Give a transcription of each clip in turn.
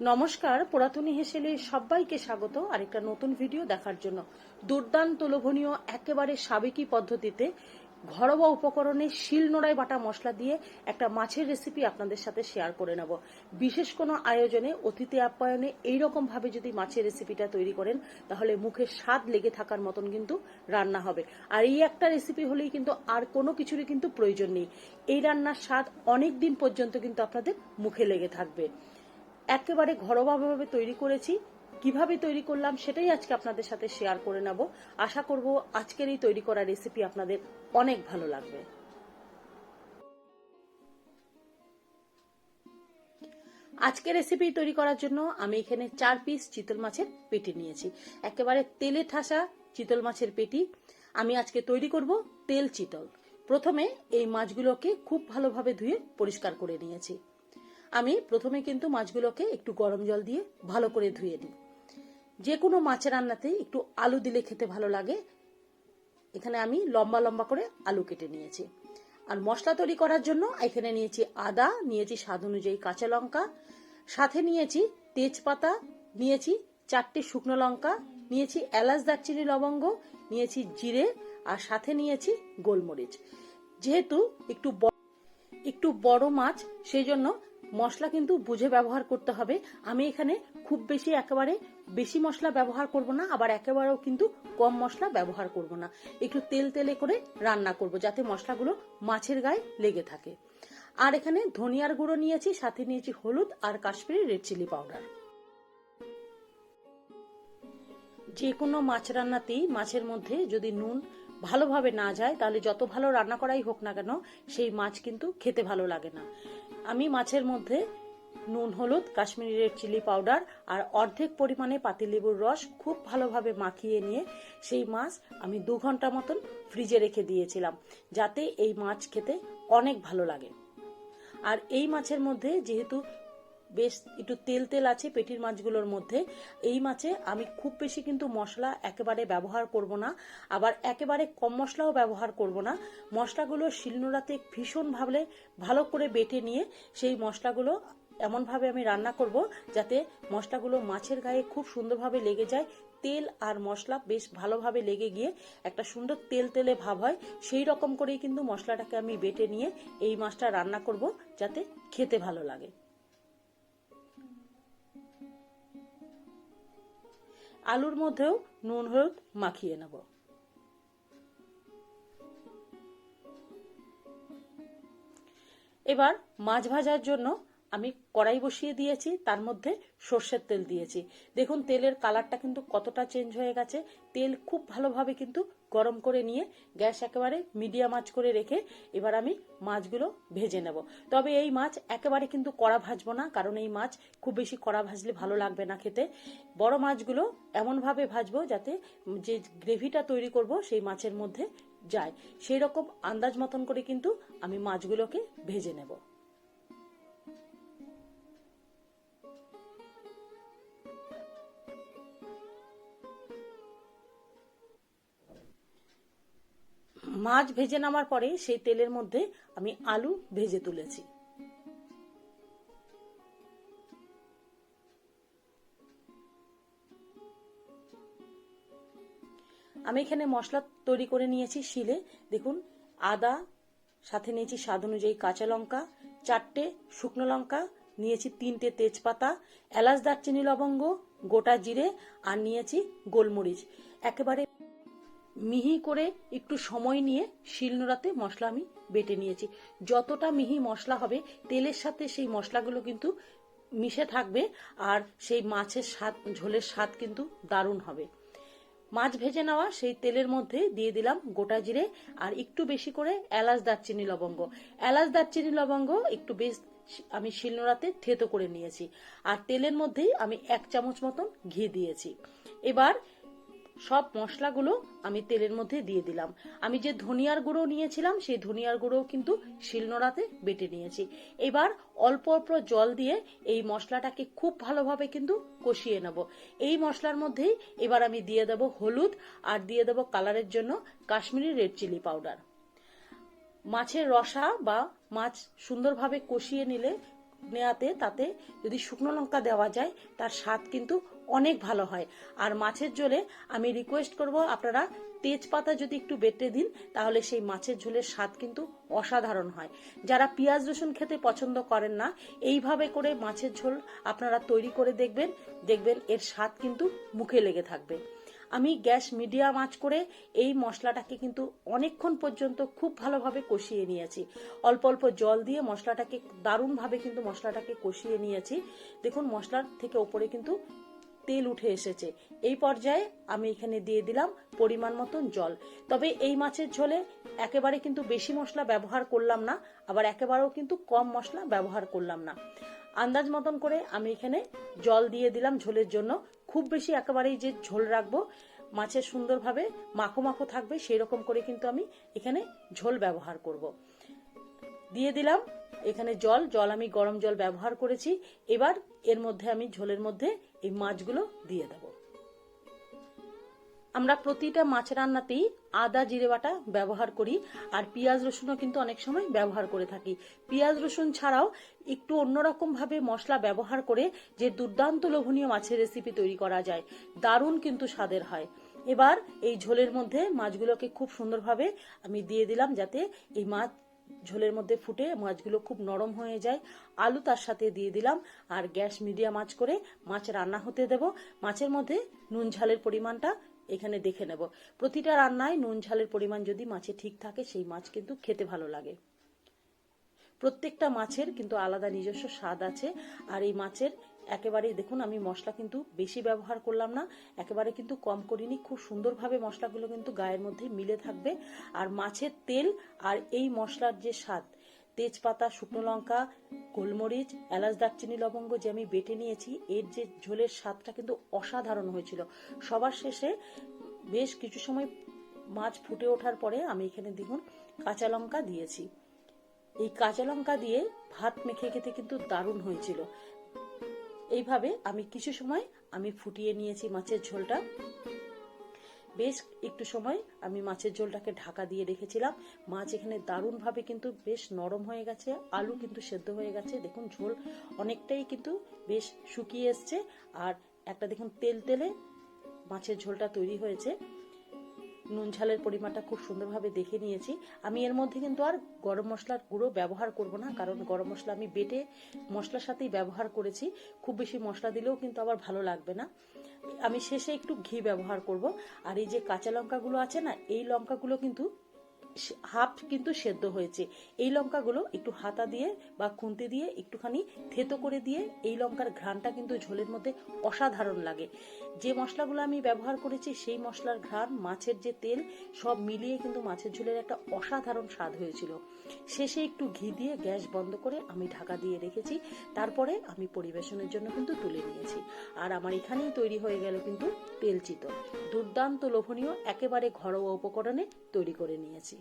নমস্কার, পুরাতনী হেসেলে সবাইকে স্বাগত। আরেকটা নতুন ভিডিও দেখার জন্য। দুর্দান্ত লোভনীয়, একেবারে সাবেকি পদ্ধতিতে ঘরোয়া উপকরণে শিল নোড়ায় বাটা মশলা দিয়ে একটা মাছের রেসিপি আপনাদের সাথে শেয়ার করে নেব। বিশেষ কোনো আয়োজনে, অতিথি আপ্যায়নে এইরকম ভাবে যদি মাছের রেসিপিটা তৈরি করেন, তাহলে মুখের স্বাদ লেগে থাকার মতন কিন্তু রান্না হবে। আর এই একটা রেসিপি হলেই কিন্তু আর কোনো কিছুরই কিন্তু প্রয়োজন নেই। এই রান্নার স্বাদ অনেক দিন পর্যন্ত কিন্তু আপনাদের মুখে লেগে থাকবে। একেবারে ঘরোয়াভাবে তৈরি করেছি। কীভাবে তৈরি করলাম সেটাই আজকে আপনাদের সাথে শেয়ার করে নেব। আশা করব আজকের এই তৈরি করা রেসিপি আপনাদের অনেক ভালো লাগবে। আজকে রেসিপি তৈরি করার জন্য আমি এখানে চার পিস চিতল মাছের পেটি নিয়েছি। একেবারে তেলে ঠাসা চিতল মাছের পেটি আমি আজকে তৈরি করব তেল চিতল। প্রথমে এই মাছগুলোকে খুব ভালোভাবে ধুয়ে পরিষ্কার করে নিয়েছি। আমি প্রথমে কিন্তু মাছগুলোকে একটু গরম জল দিয়ে ভালো করে ধুয়ে নিই। যে কোনো মাছের রান্নাতে একটু আলু দিলে খেতে ভালো লাগে। এখানে আমি লম্বা লম্বা করে আলু কেটে নিয়েছি। আর মশলা তৈরি করার জন্য এখানে নিয়েছি আদা, নিয়েছি স্বাদ অনুযায়ী কাঁচা লঙ্কা, সাথে নিয়েছি তেজপাতা, নিয়েছি চারটে শুকনো লঙ্কা, নিয়েছি এলাচ দারচিনি লবঙ্গ, নিয়েছি জিরে, আর সাথে নিয়েছি গোলমরিচ। যেহেতু একটু একটু বড় মাছ, সেই জন্য মশলা কিন্তু বুঝে ব্যবহার করতে হবে। আমি এখানে খুব বেশি একেবারে বেশি মশলা ব্যবহার করব না, আবার একেবারেও কিন্তু কম মশলা ব্যবহার করব না। একটু তেল তেলে করে রান্না করব যাতে মশলাগুলো মাছের গায়ে লেগে থাকে। আর এখানে ধনিয়ার গুঁড়ো নিয়েছি, সাথে নিয়েছি হলুদ আর কাশ্মীরি রেড চিলি পাউডার। যে কোনো মাছ রান্নাতেই মাছের মধ্যে যদি নুন ভালোভাবে না যায়, তাহলে যত ভালো রান্না করাই হোক না কেন, সেই মাছ কিন্তু খেতে ভালো লাগে না। আমি মাছের মধ্যে নুন, হলুদ, কাশ্মীরি রেড চিলি পাউডার আর অর্ধেক পরিমাণে পাতিলেবুর রস খুব ভালোভাবে মাখিয়ে নিয়ে সেই মাছ আমি দু ঘণ্টা মতন ফ্রিজে রেখে দিয়েছিলাম, যাতে এই মাছ খেতে অনেক ভালো লাগে। আর এই মাছের মধ্যে যেহেতু বেশ একটু তেল তেল আছে পেটির মাছগুলোর মধ্যে। এই মাছে আমি খুব বেশি কিন্তু মশলা একেবারে ব্যবহার করব না। আবার একেবারে কম মশলাও ব্যবহার করব না। মশলাগুলো শিলনোড়াতে ভীষণ ভাবে ভালো করে বেটে নিয়ে সেই মশলাগুলো এমনভাবে আমি রান্না করব যাতে মশলাগুলো মাছের গায়ে খুব সুন্দরভাবে লেগে যায়। তেল আর মশলা বেশ ভালোভাবে লেগে গিয়ে একটা সুন্দর তেল তেলে ভাব হয়। সেই রকম করেই কিন্তু মশলাটাকে আমি বেটে নিয়ে এই মাছটা রান্না করব যাতে খেতে ভালো লাগে। আলুর মধ্যেও নুন, হলুদ মাখিয়ে নেব। এবার মাছ ভাজার জন্য আমি কড়াই বসিয়ে দিয়েছি, তার মধ্যে সর্ষের তেল দিয়েছি। দেখুন, তেলের কালারটা কিন্তু কতটা চেঞ্জ হয়ে গেছে। তেল খুব ভালোভাবে কিন্তু গরম করে নিয়ে গ্যাস একেবারে মিডিয়াম আঁচ করে রেখে এবার আমি মাছগুলো ভেজে নেব। তবে এই মাছ একেবারে কিন্তু কড়া ভাজবো না, কারণ এই মাছ খুব বেশি কড়া ভাজলে ভালো লাগবে না খেতে। বড় মাছগুলো এমনভাবে ভাজবো যাতে যে গ্রেভিটা তৈরি করব সেই মাছের মধ্যে যায়। সেই রকম আন্দাজ মতন করে কিন্তু আমি মাছগুলোকে ভেজে নেব। মাছ ভেজে নামার পরে সেই তেলের মধ্যে আমি আলু ভেজে তুলেছি। আমি এখানে মশলা তৈরি করে নিয়েছি শিলে। দেখুন, আদা, সাথে নিয়েছি স্বাদ অনুযায়ী কাঁচা লঙ্কা, চারটে শুকনো লঙ্কা, নিয়েছি তিনটে তেজপাতা, এলাচ, দারচিনি, লবঙ্গ, গোটা জিরে, আর নিয়েছি গোলমরিচ। একেবারে মিহি করে একটু সময় নিয়ে শিলনোড়াতে মশলা আমি বেটে নিয়েছি। যতটা মিহি মশলা হবে, তেলের সাথে সেই মশলাগুলো কিন্তু মিশে থাকবে আর সেই মাছের স্বাদ, ঝোলের স্বাদ কিন্তু দারুণ হবে। মাছ ভেজে নেওয়া সেই তেলের মধ্যে দিয়ে দিলাম গোটা জিরে আর একটু বেশি করে এলাচ দারচিনি লবঙ্গ। এলাচ দারচিনি লবঙ্গ একটু বেশ আমি শিলনোড়াতে থেতো করে নিয়েছি। আর তেলের মধ্যেই আমি এক চামচ মতন ঘি দিয়েছি। এবার সব মশলাগুলো আমি তেলের মধ্যে দিয়ে দিলাম। আমি যে ধনিয়ার গুঁড়ো নিয়েছিলাম, সেই ধনিয়ার গুঁড়ো কিন্তু শিলনোড়াতে বেটে নিয়েছি। এবার অল্প অল্প জল দিয়ে এই মশলাটাকে খুব ভালোভাবে কিন্তু কষিয়ে নেব। এই মশলার মধ্যেই এবার আমি দিয়ে দেব হলুদ আর দিয়ে দেব কালারের জন্য কাশ্মীরি রেড চিলি পাউডার। মাছের রসা বা মাছ সুন্দরভাবে কষিয়ে নিলে, নেয়াতে তাতে যদি শুকনো লঙ্কা দেওয়া যায়, তার স্বাদ কিন্তু অনেক ভালো হয়। আর মাছের ঝোলে আমি রিকোয়েস্ট করব আপনারা তেজপাতা যদি একটু বেটে দিন, তাহলে সেই মাছের ঝোলের স্বাদ কিন্তু অসাধারণ হয়। যারা পেঁয়াজ রসুন খেতে পছন্দ করেন না, এইভাবে করে মাছের ঝোল আপনারা তৈরি করে দেখবেন দেখবেন এর স্বাদ কিন্তু মুখে লেগে থাকবে। আমি গ্যাস মিডিয়াম আঁচ করে এই মশলাটাকে কিন্তু অনেকক্ষণ পর্যন্ত খুব ভালোভাবে কষিয়ে নিয়েছি। অল্প অল্প জল দিয়ে মশলাটাকে দারুণভাবে কিন্তু মশলাটাকে কষিয়ে নিয়েছি। দেখুন, মশলার থেকে ওপরে কিন্তু তেল উঠে এসেছে। এই পর্যায়ে আমি এখানে দিয়ে দিলাম পরিমাণ মতন জল। তবে এই মাছের ঝোলে একেবারে কিন্তু বেশি মশলা ব্যবহার করলাম না, আবার একেবারেও কিন্তু কম মশলা ব্যবহার করলাম না। আন্দাজ মতন করে আমি এখানে জল দিয়ে দিলাম ঝোলের জন্য। খুব বেশি একেবারেই যে ঝোল রাখব, মাছের সুন্দরভাবে মাখো মাখো থাকবে সেই রকম করে কিন্তু আমি এখানে ঝোল ব্যবহার করব। দিয়ে দিলাম এখানে জল। জল আমি গরম জল ব্যবহার করেছি। এবার এর মধ্যে আমি ঝোলের মধ্যে এই মাছগুলো দিয়ে দেব। আমরা প্রতিটা মাছ রান্নাতেই আদা, জিরে বাটা ব্যবহার করি, আর পেঁয়াজ রসুনও কিন্তু অনেক সময় ব্যবহার করে থাকি। পেঁয়াজ রসুন ছাড়াও একটু অন্যরকম ভাবে মশলা ব্যবহার করে যে দুর্দান্ত লোভনীয় মাছের রেসিপি তৈরি করা যায়, দারুণ কিন্তু স্বাদের হয়। এবার এই ঝোলের মধ্যে মাছগুলোকে খুব সুন্দরভাবে আমি দিয়ে দিলাম যাতে এই মাছ ঝোলের মধ্যে ফুটে মাছগুলো খুব নরম হয়ে যায়। আলু তার সাথে দিয়ে দিলাম আর গ্যাস মিডিয়াম আঁচ করে মাছ রান্না হতে দেব। মাছের মধ্যে নুন ঝালের পরিমাণটা এখানে দেখে নেব। প্রতিটা রান্নায় নুন ঝালের পরিমাণ যদি মাছে ঠিক থাকে, সেই মাছ কিন্তু খেতে ভালো লাগে। প্রত্যেকটা মাছের কিন্তু আলাদা নিজস্ব স্বাদ আছে। আর এই মাছের একেবারেই দেখুন, আমি মশলা কিন্তু বেশি ব্যবহার করলাম না। একেবারে কিন্তু কম করিনি। খুব সুন্দরভাবে মশলাগুলো কিন্তু গায়ের মধ্যে মিলে থাকবে। আর মাছের তেল আর এই মশলার যে স্বাদ, তেজপাতা, শুকনো লঙ্কা, গোলমরিচ, এলাচ, দারচিনি, লবঙ্গ যে আমি বেটে নিয়েছি, এর যে ঝোলের স্বাদটা কিন্তু অসাধারণ হয়েছিল। সবার শেষে বেশ কিছু সময় মাছ ফুটে ওঠার পরে আমি এখানে দেখুন কাঁচা লঙ্কা দিয়েছি। এই কাঁচা লঙ্কা দিয়ে ভাত মেখে খেতে কিন্তু দারুণ হয়েছিল। এইভাবে আমি কিছু সময় আমি ফুটিয়ে নিয়েছি মাছের ঝোলটা। বেশ একটু সময় আমি মাছের ঝোলটাকে ঢাকা দিয়ে রেখেছিলাম। মাছ এখানে দারুণভাবে কিন্তু বেশ নরম হয়ে গেছে, আলু কিন্তু সেদ্ধ হয়ে গেছে। দেখুন, ঝোল অনেকটাই কিন্তু বেশ শুকিয়ে এসছে। আর একটা দেখুন, তেল তেলে মাছের ঝোলটা তৈরি হয়েছে। নুন ঝালের পরিমাণটা খুব সুন্দরভাবে দেখে নিয়েছি। আমি এর মধ্যে কিন্তু আর গরম মশলার গুঁড়ো ব্যবহার করব না, কারণ গরম মশলা আমি বেটে মশলার সাথেই ব্যবহার করেছি। খুব বেশি মশলা দিলেও কিন্তু আবার ভালো লাগবে না। আমি শেষে একটু ঘি ব্যবহার করব। আর এই যে কাঁচা লঙ্কাগুলো আছে না, এই লঙ্কাগুলো কিন্তু হাফ কিন্তু সেদ্ধ হয়েছে। এই লঙ্কাগুলো একটু হাতা দিয়ে বা খুন্তি দিয়ে একটুখানি থেতো করে দিয়ে এই লঙ্কার ঘ্রাণটা কিন্তু ঝোলের মধ্যে অসাধারণ লাগে। যে মশলাগুলো আমি ব্যবহার করেছি, সেই মশলার ঘ্রাণ, মাছের যে তেল, সব মিলিয়ে কিন্তু মাছের ঝোলের একটা অসাধারণ স্বাদ হয়েছিল। শেষে একটু ঘি দিয়ে গ্যাস বন্ধ করে আমি ঢাকা দিয়ে রেখেছি। তারপরে আমি পরিবেশনের জন্য কিন্তু তুলে নিয়েছি। আর আমার এখানেই তৈরি হয়ে গেল কিন্তু তেলচিত। দুর্দান্ত লোভনীয়, একেবারে ঘরোয়া উপকরণে তৈরি করে নিয়েছি।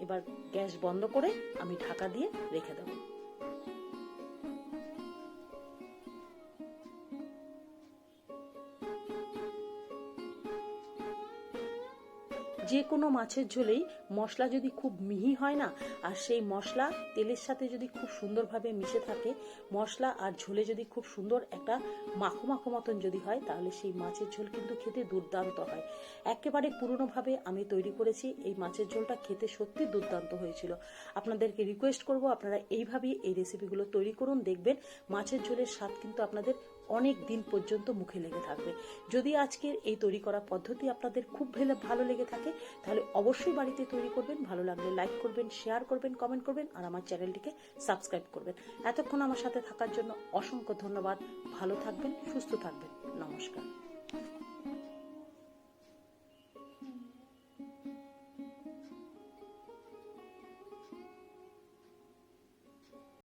এবার গ্যাস বন্ধ করে আমি ঢাকা দিয়ে রেখে দেবো। যে কোনো মাছের ঝোলেই মশলা যদি খুব মিহি হয় না, আর সেই মশলা তেলের সাথে যদি খুব সুন্দরভাবে মিশে থাকে, মশলা আর ঝোলে যদি খুব সুন্দর একটা মাখো মাখো মতন যদি হয়, তাহলে সেই মাছের ঝোল কিন্তু খেতে দুর্দান্ত হয়। একেবারে পুরনোভাবে আমি তৈরি করেছি, এই মাছের ঝোলটা খেতে সত্যি দুর্দান্ত হয়েছিল। আপনাদেরকে রিকোয়েস্ট করব, আপনারা এইভাবেই এই রেসিপিগুলো তৈরি করুন, দেখবেন মাছের ঝোলের স্বাদ কিন্তু আপনাদের অনেক দিন পর্যন্ত মুখে লেগে থাকবে। যদি আজকের এই তৈরি করা পদ্ধতি আপনাদের খুব ভালো লেগে থাকে, তাহলে অবশ্যই বাড়িতে তৈরি করবেন, ভালো লাগলে লাইক করবেন, শেয়ার করবেন, কমেন্ট করবেন, আর আমার চ্যানেলটিকে সাবস্ক্রাইব করবেন। এতক্ষণ আমার সাথে থাকার জন্য অসংখ্য ধন্যবাদ। ভালো থাকবেন, সুস্থ থাকবেন। নমস্কার।